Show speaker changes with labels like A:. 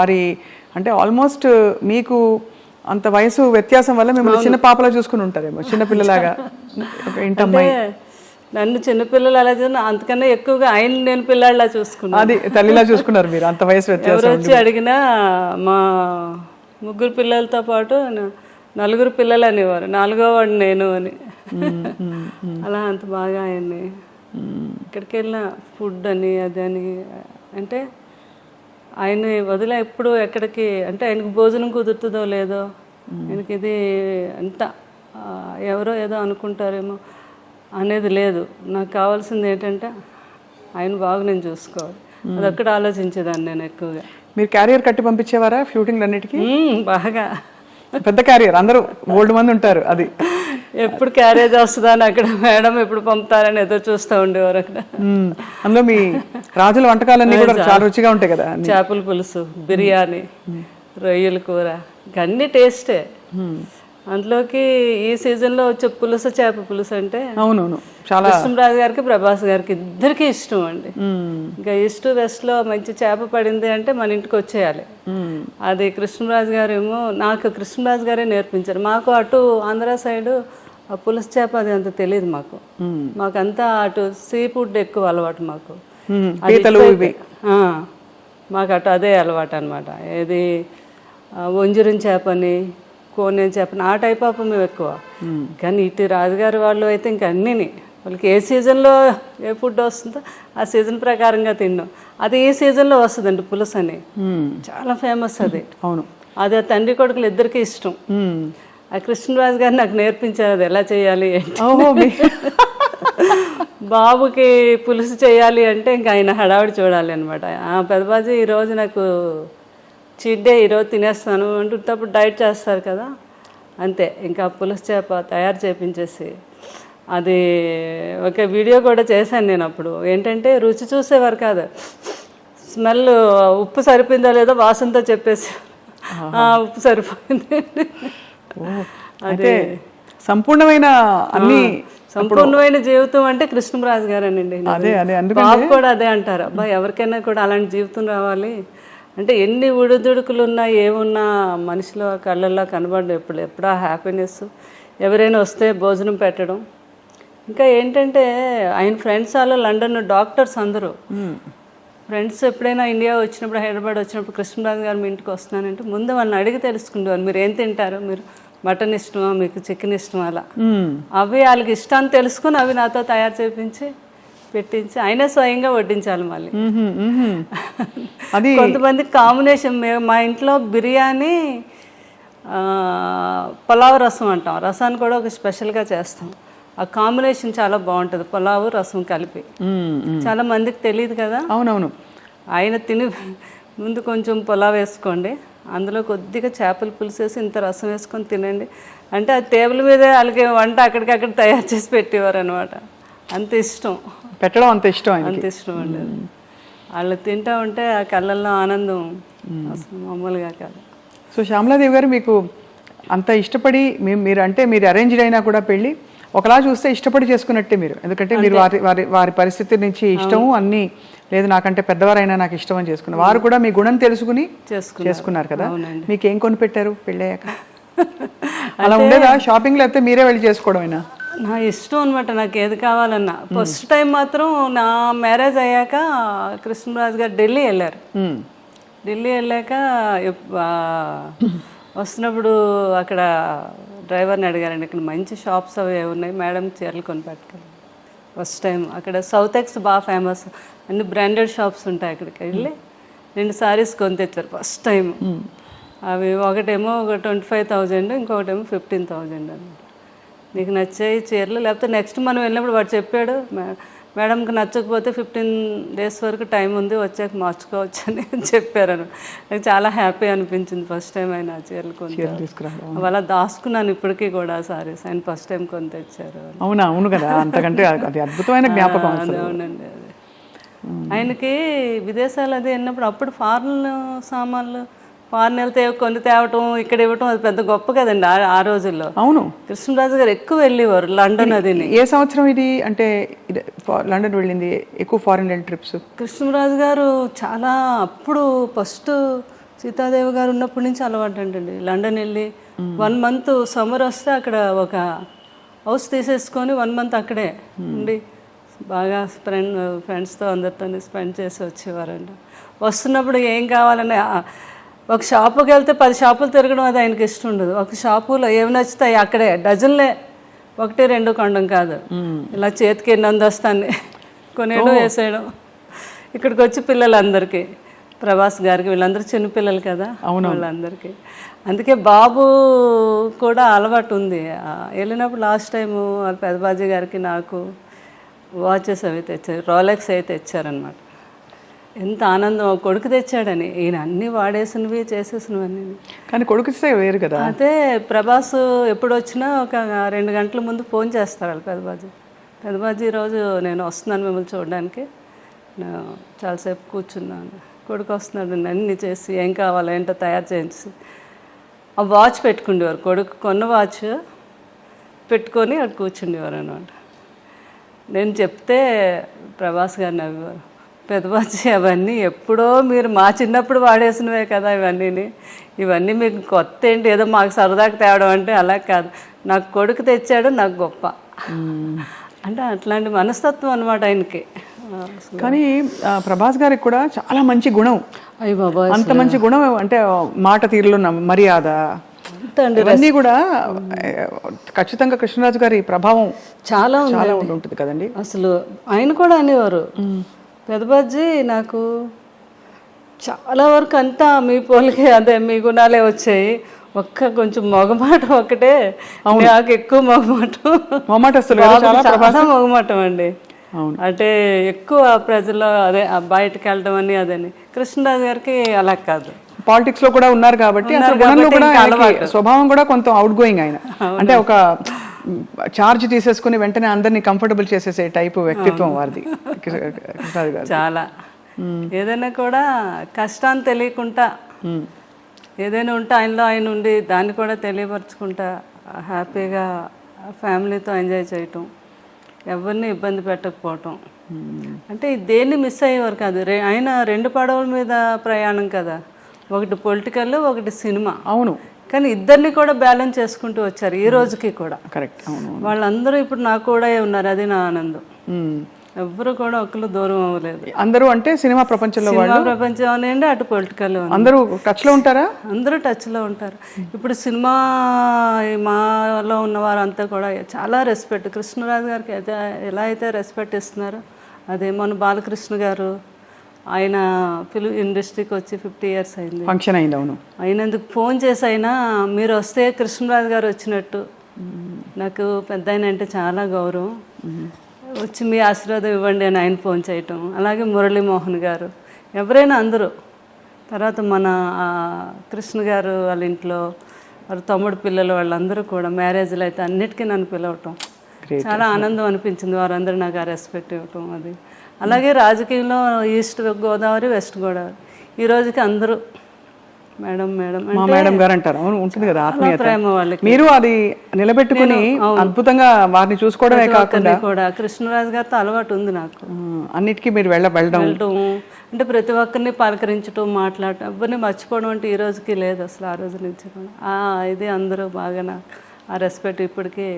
A: వారి అంటే ఆల్మోస్ట్ మీకు అంత వయసు వ్యత్యాసం వల్ల మిమ్మల్ని చిన్న పాపలా చూసుకుని ఉంటారేమో చిన్న పిల్లలాగా. ఒక
B: అంటే
A: ఇంటమ్మాయి
B: నన్ను చిన్నపిల్లలు అలా చూసిన అంతకన్నా ఎక్కువగా ఆయన నేను పిల్లాడిలా చూసుకున్నాను.
A: అది తల్లిలా చూసుకున్నారు మీరు అంత వయసు వ్యత్యాసం
B: వచ్చి అడిగినా మా ముగ్గురు పిల్లలతో పాటు నలుగురు పిల్లలు అనేవారు నాలుగో వాడు నేను అని. అలా అంత బాగా ఆయన్ని ఇక్కడికి వెళ్ళిన ఫుడ్ అని అది అని అంటే ఆయన్ని వదిలే ఎప్పుడు ఎక్కడికి అంటే ఆయనకు భోజనం కుదురుతుందో లేదో ఆయనకి ఇది అంత ఆ, ఎవరో ఏదో అనుకుంటారేమో అనేది లేదు. నాకు కావాల్సింది ఏంటంటే ఆయన బాగా నేను చూసుకోవాలి. అదొక్కటి ఆలోచించేదాన్ని నేను ఎక్కువగా.
A: మీరు క్యారియర్ కట్టి పంపించేవారా షూటింగ్ అన్నిటికీ
B: బాగా.
A: పెద్ద క్యారియర్ అందరూ ఓల్డ్ మంది ఉంటారు అది.
B: ఎప్పుడు క్యారేజ్ వస్తుందా అని అక్కడ మేడం ఎప్పుడు పంపుతారని ఎదురు చూస్తూ ఉండేవారు అక్కడ.
A: అందులో మీ రాజుల వంటకాలన్నీ కూడా చాలా రుచిగా ఉంటాయి కదా
B: చేపల పులుసు బిర్యానీ రొయ్యల కూర ఇంక అన్ని టేస్టే అందులోకి ఈ సీజన్లో వచ్చే పులుసు చేప పులుసు అంటే
A: అవునవును. చాలా
B: కృష్ణరాజు గారికి ప్రభాస్ గారికి ఇద్దరికి ఇష్టం అండి. ఇంకా ఈస్ట్ వెస్ట్లో మంచి చేప పడింది అంటే మన ఇంటికి వచ్చేయాలి. అది కృష్ణరాజు గారు ఏమో నాకు కృష్ణరాజు గారే నేర్పించారు. మాకు అటు ఆంధ్ర సైడు ఆ పులుసు చేప అది అంత తెలియదు మాకు. మాకంతా అటు సీ ఫుడ్ ఎక్కువ అలవాటు మాకు. మాకు అటు అదే అలవాటు అనమాట ఏది వంజరం చేపని కోనేం చేపని ఆ టైప్ ఆఫ్ మేము ఎక్కువ. కానీ ఇటు రాజుగారి వాళ్ళు అయితే ఇంక అన్నీని. వాళ్ళకి ఏ సీజన్లో ఏ ఫుడ్ వస్తుందో ఆ సీజన్ ప్రకారంగా తిన్నాం. అది ఈ సీజన్లో వస్తుందండి పులుసు అని. చాలా ఫేమస్ అది.
A: అవును.
B: అది తండ్రి కొడుకులు ఇద్దరికి ఇష్టం. ఆ కృష్ణరాజు గారు నాకు నేర్పించారు అది ఎలా చేయాలి ఏంటి
A: మీ
B: బాబుకి పులుసు చేయాలి అంటే ఇంకా ఆయన హడావిడి చూడాలి అనమాట పెద్దబాజీ ఈరోజు నాకు చీట్ డే ఈరోజు తినేస్తాను అంటున్నప్పుడు డైట్ చేస్తారు కదా. అంతే ఇంకా పులుసు చేప తయారు చేపించేసి. అది ఒక వీడియో కూడా చేశాను నేను అప్పుడు. ఏంటంటే రుచి చూసేవారు కాదు. స్మెల్ ఉప్పు సరిపోయిందో లేదో వాసనతో చెప్పేసి. "ఆ, ఉప్పు సరిపోయింది.
A: అయితే సంపూర్ణమైన అన్ని
B: సంపూర్ణమైన జీవితం అంటే కృష్ణరాజు గారేనండి.
A: అదే అదే
B: బాబు కూడా అదే అంటారు. అబ్బా ఎవరికైనా కూడా అలాంటి జీవితం రావాలి. అంటే ఎన్ని ఉడుదుడుకులు ఉన్నా ఏమున్నా మనిషిలో కళ్ళల్లో కనబడదు ఎప్పుడు ఎప్పుడా హ్యాపీనెస్ ఎవరైనా వస్తే భోజనం పెట్టడం. ఇంకా ఏంటంటే ఆయన ఫ్రెండ్స్ వాళ్ళు లండన్ డాక్టర్స్ అందరూ. ఫ్రెండ్స్ ఎప్పుడైనా ఇండియా వచ్చినప్పుడు హైదరాబాద్ వచ్చినప్పుడు కృష్ణరాజు గారు మీ ఇంటికి వస్తున్నానంటే ముందు వాళ్ళని అడిగి తెలుసుకుండేవారు మీరు ఏం తింటారు? మీరు మటన్ ఇష్టమా మీకు చికెన్ ఇష్టమా అలా. అవి వాళ్ళకి ఇష్టాన్ని తెలుసుకుని అవి నాతో తయారు చేపించి పెట్టించి అయినా స్వయంగా వడ్డించాలి మళ్ళీ.
A: అది
B: కొంతమంది కాంబినేషన్ మేము మా ఇంట్లో బిర్యానీ పులావ్ రసం అంటాం. రసాన్ని కూడా ఒక స్పెషల్గా చేస్తాం. ఆ కాంబినేషన్ చాలా బాగుంటుంది పులావ్ రసం కలిపి. చాలా మందికి తెలియదు కదా.
A: అవునవును.
B: ఆయన తిని ముందు కొంచెం పులావ్ వేసుకోండి. అందులో కొద్దిగా చేపల పులుసు వేసి ఇంత రసం వేసుకొని తినండి. అంటే ఆ టేబుల్ మీదే వాళ్ళకి వంట అక్కడికక్కడ తయారు చేసి పెట్టేవారు అనమాట అంత ఇష్టం.
A: పెట్టడం అంత ఇష్టం
B: అంత ఇష్టం అండి. వాళ్ళు తింటా ఉంటే ఆ కళ్ళల్లో ఆనందం అసలు మామూలుగా కాదు.
A: సో శ్యామలాదేవి గారు మీకు అంత ఇష్టపడి మీ- మీరు అంటే మీరు అరేంజ్డ్ అయినా కూడా పెళ్ళి ఒకలా చూస్తే ఇష్టపడి చేసుకున్నట్టే మీరు. ఎందుకంటే మీరు వారి వారి వారి పరిస్థితి నుంచి ఇష్టము అన్ని లేదు నాకంటే పెద్దవారైనా నాకు ఇష్టం అని చేసుకున్నారు. వారు కూడా మీ గుణం తెలుసుకుని
B: చేసుకున్నారు.
A: కదా. మీకు ఏం కొని పెట్టారు పెళ్ళయ్యాక? అలా ఉండేదా? షాపింగ్ లేకపోతే మీరే వెళ్ళి చేసుకోవడమేనా?
B: నా ఇష్టం అనమాట నాకు ఏది కావాలన్నా. ఫస్ట్ టైం మాత్రం నా మ్యారేజ్ అయ్యాక కృష్ణరాజు గారు ఢిల్లీ వెళ్ళారు. ఢిల్లీ వెళ్ళాక వస్తున్నప్పుడు అక్కడ డ్రైవర్ని అడిగారండి ఇక్కడ మంచి షాప్స్ అవి ఉన్నాయి? మేడం చీరలు కొని పెట్టాలి ఫస్ట్ టైం అక్కడ సౌత్ ఎక్స్ బాగా ఫేమస్. అన్ని బ్రాండెడ్ షాప్స్ ఉంటాయి అక్కడికి వెళ్ళి రెండు సారీస్ కొని తెచ్చారు ఫస్ట్ టైం అవి ఒకటేమో ఒక ట్వంటీ ఫైవ్ థౌజండ్ ఇంకొకటేమో ఫిఫ్టీన్ థౌజండ్ అనమాట నీకు నచ్చాయి చీరలు? లేకపోతే నెక్స్ట్ మనం వెళ్ళినప్పుడు వాడు చెప్పాడు "మే- మేడంకి నచ్చకపోతే ఫిఫ్టీన్ డేస్ వరకు టైం ఉంది వచ్చాక మార్చుకోవచ్చు అని చెప్పారు నాకు చాలా హ్యాపీ అనిపించింది ఫస్ట్ టైం ఆయన చీరలు కొని
A: తీసుకురావడం.
B: అలా దాచుకున్నాను ఇప్పటికీ కూడా సారీస్ ఆయన ఫస్ట్ టైం కొని తెచ్చారు
A: అవునా? అవును కదా. అంతకంటే అది అద్భుతమైన జ్ఞాపకం
B: అవునండి అదే. ఆయనకి విదేశాలు అది వెళ్ళినప్పుడు అప్పుడు ఫారెన్ సామాన్లు ఫారెన్ వెళ్తే కొన్ని తేవటం ఇక్కడ ఇవ్వటం అది పెద్ద గొప్ప కదండి ఆ- రోజుల్లో.
A: అవును.
B: కృష్ణరాజు గారు ఎక్కువ వెళ్ళేవారు లండన్ అదిని
A: ఏ సంవత్సరం ఇది? అంటే లండన్ వెళ్ళింది ఎక్కువ ఫారిన్ ట్రిప్స్.
B: కృష్ణరాజు గారు చాలా అప్పుడు ఫస్ట్ సీతాదేవి గారు ఉన్నప్పటి నుంచి అలవాటు అంటండి. లండన్ వెళ్ళి వన్ మంత్ సమ్మర్ వస్తే అక్కడ ఒక హౌస్ తీసేసుకొని వన్ మంత్ అక్కడే ఉండి బాగా ఫ్రెండ్ ఫ్రెండ్స్తో అందరితో స్పెండ్ చేసి వచ్చేవారండి వస్తున్నప్పుడు ఏం కావాలని ఒక షాపుకి వెళ్తే పది షాపులు తిరగడం అది ఆయనకి ఇష్టం ఉండదు. ఒక షాపులో ఏమి నచ్చుతాయి అక్కడే. డజన్లే ఒకటి రెండు కొండం కాదు. ఇలా చేతికి ఎన్ని అందొస్తాన్ని కొనేయడం వేసేయడం. ఇక్కడికి వచ్చి పిల్లలందరికీ ప్రభాస్ గారికి వీళ్ళందరూ చిన్నపిల్లలు కదా వాళ్ళందరికీ. అందుకే బాబు కూడా అలవాటు ఉంది. వెళ్ళినప్పుడు లాస్ట్ టైం వాళ్ళ పెదబాజీ గారికి నాకు వాచెస్ అవి తెచ్చారు రోలెక్స్ అయితే తెచ్చారనమాట ఎంత ఆనందం. కొడుకు తెచ్చాడని. ఈయన అన్నీ వాడేసినవి చేసేసినవన్నీ.
A: కానీ కొడుకుస్తే వేరు కదా.
B: అయితే ప్రభాస్ ఎప్పుడు వచ్చినా ఒక రెండు గంటల ముందు ఫోన్ చేస్తారు వాళ్ళు పెద్దబాజీ పెద్దబాజీ ఈరోజు నేను వస్తున్నాను మిమ్మల్ని చూడడానికి. చాలాసేపు కూర్చున్నాను. కొడుకు వస్తున్నాడు నేను అన్ని చేసి ఏం కావాలో ఏంటో తయారు చేసి ఆ వాచ్ పెట్టుకుండేవారు. కొడుకు కొన్న వాచ్ పెట్టుకొని అక్కడ కూర్చుండేవారు అనమాట నేను చెప్తే ప్రభాస్ గారు నవ్వేవారు. పెద్దబాజీ అవన్నీ ఎప్పుడో మీరు మా చిన్నప్పుడు వాడేసినవే కదా ఇవన్నీ ఇవన్నీ మీకు కొత్త ఏంటి ఏదో మాకు సరదాకి తేవడం అంటే అలా కాదు. నాకు కొడుకు తెచ్చాడు నాకు గొప్ప. అంటే అట్లాంటి మనస్తత్వం అనమాట ఆయనకి.
A: కానీ ప్రభాస్ గారికి కూడా చాలా మంచి గుణం. అంత మంచి గుణం అంటే మాట తీరులో మర్యాద. ఇవన్నీ కూడా ఖచ్చితంగా కృష్ణరాజు గారి ప్రభావం
B: చాలా
A: ఉంటుంది కదండి.
B: అసలు ఆయన కూడా అనేవారు. పెదబాజీ నాకు చాలా వరకు అంతా మీ పోలికే అదే మీ గుణాలే వచ్చాయి. ఒక్క కొంచెం మొగమాట ఒకటే నాకు ఎక్కువ మొగమాటం.
A: మొమాటస్తులు కదా చాలా
B: మొగమాటం అండి.
A: అవును.
B: అంటే ఎక్కువ ప్రజల్లో అదే బయటకు వెళ్ళడం అని అదని. కృష్ణరాజు గారికి అలా కాదు.
A: పాలిటిక్స్లో కూడా ఉన్నారు కాబట్టి అసలు గుణంలో కూడా స్వభావం కూడా కొంత అవుట్ గోయింగ్ ఆయన అంటే ఒక చార్జ్ తీసేసుకుని వెంటనే అందరినీ కంఫర్టబుల్ చేసేసే టైపు వ్యక్తిత్వం వారిది.
B: చాలా. ఏదైనా కూడా కష్టాన్ని తెలియకుండా ఏదైనా ఉంటే ఆయనలో ఆయన ఉండి దాన్ని కూడా తెలియపరచుకుంటా హ్యాపీగా ఫ్యామిలీతో ఎంజాయ్ చేయటం ఎవరిని ఇబ్బంది పెట్టకపోవటం. అంటే దేన్ని మిస్ అయ్యేవారు కాదు. రే ఆయన రెండు పడవల మీద ప్రయాణం కదా. ఒకటి పొలిటికల్ ఒకటి సినిమా.
A: అవును.
B: కానీ ఇద్దరిని కూడా బ్యాలెన్స్ చేసుకుంటూ వచ్చారు ఈ రోజుకి కూడా.
A: కరెక్ట్ అవును
B: వాళ్ళందరూ ఇప్పుడు నాకు కూడా ఉన్నారు అది నా ఆనందం.
A: మ్మ్.
B: ఎవ్వరు కూడా ఒకరు దూరం అవ్వలేదు.
A: అందరూ అంటే సినిమా ప్రపంచంలో
B: సినిమా ప్రపంచం అనండి అటు పొలిటికల్
A: అందరూ టచ్లో ఉంటారా?
B: అందరూ టచ్లో ఉంటారు. ఇప్పుడు సినిమా మాలో ఉన్న వారంతా కూడా చాలా రెస్పెక్ట్ కృష్ణరాజు గారికి అయితే ఎలా అయితే రెస్పెక్ట్ ఇస్తున్నారో అదే మన బాలకృష్ణ గారు ఆయన ఫిలిం ఇండస్ట్రీకి వచ్చి ఫిఫ్టీ ఇయర్స్ అయింది.
A: ఫంక్షన్ అయింది అవును.
B: అయినందుకు ఫోన్ చేసి అయినా మీరు వస్తే కృష్ణరాజు గారు వచ్చినట్టు. నాకు పెద్ద ఆయన అంటే చాలా గౌరవం. వచ్చి మీ ఆశీర్వాదం ఇవ్వండి అని ఆయన ఫోన్ చేయటం. అలాగే మురళీమోహన్ గారు. ఎవరైనా అందరూ. తర్వాత మన కృష్ణ గారు వాళ్ళ ఇంట్లో వాళ్ళ తమ్ముడు పిల్లలు వాళ్ళందరూ కూడా మ్యారేజ్లు అయితే అన్నిటికీ నన్ను పిలవటం. చాలా ఆనందం అనిపించింది. వారందరూ నాకు ఆ రెస్పెక్ట్ ఇవ్వటం అది. అలాగే రాజకీయంలో ఈస్ట్ గోదావరి వెస్ట్ గోదావరి. ఈ రోజుకి అందరూ మేడం మేడం
A: మా మేడం గారు అంటారు. అవును ఉంటుంది కదా ఆత్మీయత.
B: ప్రేమ వాళ్ళకి.
A: మీరు అది నిలబెట్టుకుని అద్భుతంగా వారిని చూసుకోవడమే కాకుండా
B: కూడా. కృష్ణరాజు గారితో అలవాటు ఉంది నాకు.
A: అన్నిటికీ మీరు వెళ్ళ వెళ్ళడం.
B: అంటే ప్రతి ఒక్కరిని పలకరించడం మాట్లాడటం ఎవరిని మర్చిపోవడం అంటే ఈ రోజుకి లేదు అసలు ఆ రోజు నుంచి ఇది అందరూ బాగా నాకు ఆ రెస్పెక్ట్ ఇప్పటికీ.